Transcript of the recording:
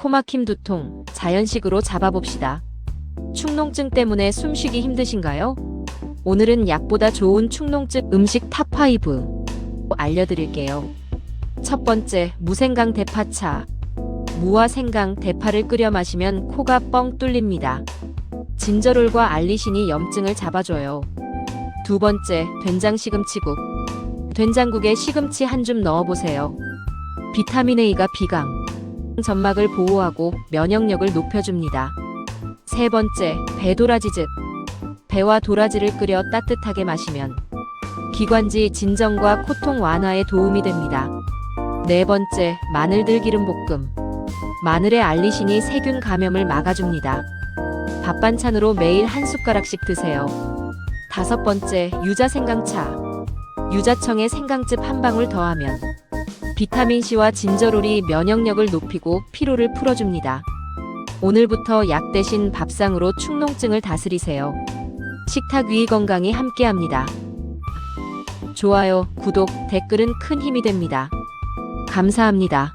코막힘 두통, 자연식으로 잡아봅시다. 축농증 때문에 숨쉬기 힘드신가요? 오늘은 약보다 좋은 축농증 음식 탑5 알려드릴게요. 첫 번째, 무생강 대파차. 무와 생강, 대파를 끓여 마시면 코가 뻥 뚫립니다. 진저롤과 알리신이 염증을 잡아줘요. 두 번째, 된장 시금치국. 된장국에 시금치 한 줌 넣어보세요. 비타민 A가 비강, 점막을 보호하고 면역력을 높여줍니다. 세 번째, 배도라지즙. 배와 도라지를 끓여 따뜻하게 마시면 기관지 진정과 코통 완화에 도움이 됩니다. 네 번째, 마늘들 기름 볶음. 마늘의 알리신이 세균 감염을 막아줍니다. 밥 반찬으로 매일 한 숟가락씩 드세요. 다섯 번째, 유자 생강차. 유자청에 생강즙 한 방울 더하면 비타민C와 진저롤이 면역력을 높이고 피로를 풀어줍니다. 오늘부터 약 대신 밥상으로 축농증을 다스리세요. 식탁 위 건강이 함께합니다. 좋아요, 구독, 댓글은 큰 힘이 됩니다. 감사합니다.